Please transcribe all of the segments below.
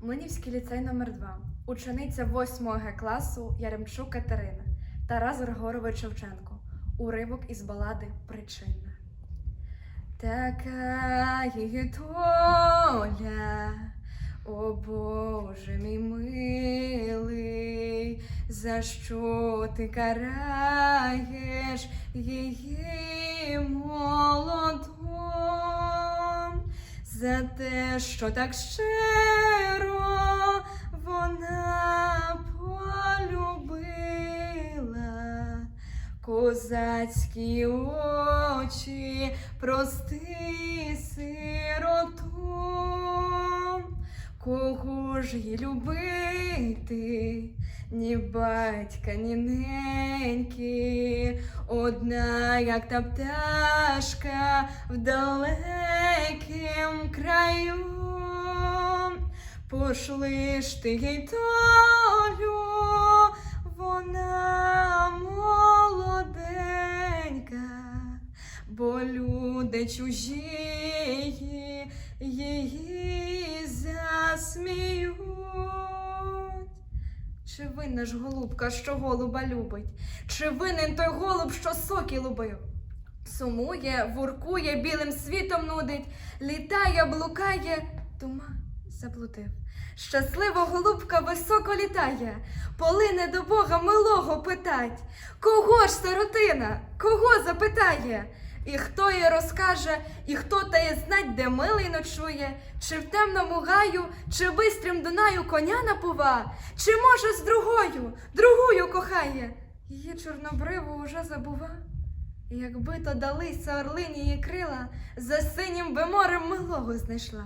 Млинівський ліцей номер 2 учениця 8 Г класу Яремчук Катерина, Тарас Григорович Шевченко. Уривок із балади Причина. Така її доля, о Боже мій милий, за що ти караєш її молоду? За те, що так щиро козацькі очі, прости сироту. Кого ж їй любити? Ні батька, ні неньки, одна, як та пташка в далекім краю. Пошли ж ти їй долю, вона бо люди чужі її засміють. Чи винна ж голубка, що голуба любить? Чи винен той голуб, що соки лубив? Сумує, воркує, білим світом нудить, літає, блукає, тума заблудив. Щаслива голубка високо літає, полине до Бога милого питать. Кого ж сиротина? Кого запитає? І хто їй розкаже, і хто тає знать, де милий ночує, чи в темному гаю, чи бистрім Дунаю коня напува, чи може з другою, другою кохає. Її чорнобриву уже забува. Якби то далися орлині крила, за синім би морем милого знайшла.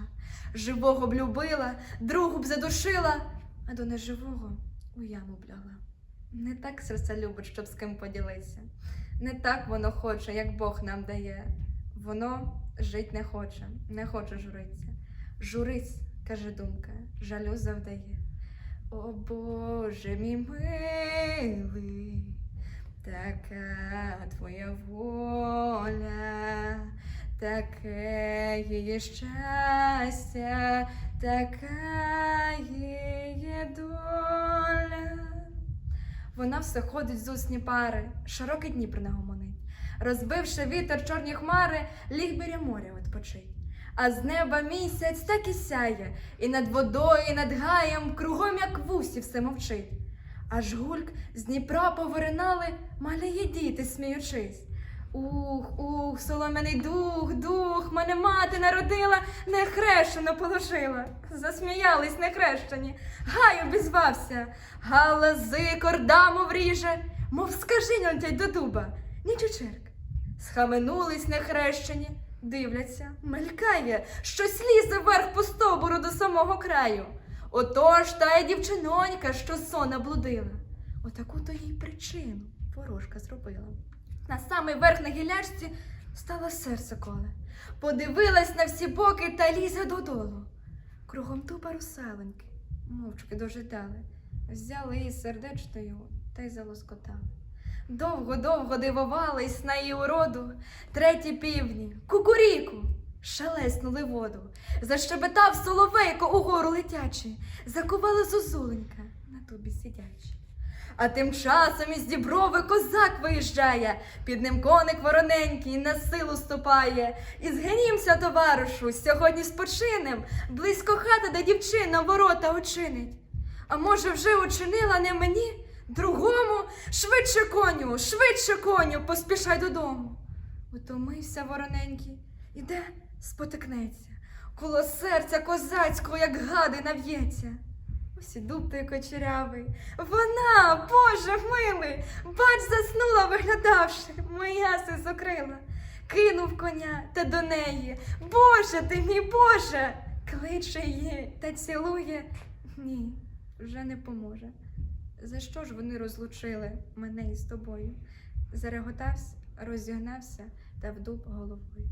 Живого б любила, другу б задушила, а до неживого у яму б лягла. Не так серце любить, щоб з ким поділитися. Не так воно хоче, як Бог нам дає. Воно жить не хоче, не хоче журиться. Журись, каже думка, жалю завдає. О Боже мій милий, така твоя воля, таке її щастя, така її доля. Вона все ходить з усні пари, широкі Дніпр не гомонить. Розбивши вітер чорні хмари, ліг біля моря відпочить. А з неба місяць так і сяє, і над водою, і над гаєм, кругом, як вусі, все мовчить. Аж гульк з Дніпра повиринали, малі діти, сміючись. Ух, ух, солом'яний дух, дух, мене мати народила, нехрещено положила. Засміялись нехрещені, гай обізвався, галази кордаму вріже, мов скажи летять до дуба, нічочерк. Схаменулись нехрещені, дивляться, мелькає, щось лізе вверх по стовбуру до самого краю. Отож та й дівчинонька, що сон блудила. Отаку то їй причину ворожка зробила. На самий верх на гілячці стало серце коле. Подивилась на всі боки та лізе додолу. Кругом тупа русаленьки, мовчки дожидали. Взяли її сердечно його та й залоскотали. Довго-довго дивувались на її уроду, треті півні, кукуріку, шелеснули воду. Защебетав соловейко угору летячи, закувала зозуленька на тубі сидячи. А тим часом із діброви козак виїжджає, під ним коник вороненький на силу ступає. І згинімся, товаришу, сьогодні спочинем, близько хата, де дівчина ворота очинить. А може, вже учинила не мені, другому, швидше коню, швидше коню, поспішай додому. Утомився вороненький, іде, спотикнеться, коло серця козацького, як гади нав'ється. Ось і кочерявий. Вона, Боже милий, бач, заснула, виглядавши, моя се закрила. Кинув коня та до неї. Боже ти мій Боже! Кличе її та цілує. Ні, вже не поможе. За що ж вони розлучили мене із тобою? Зареготався, розігнався та в дуб головою.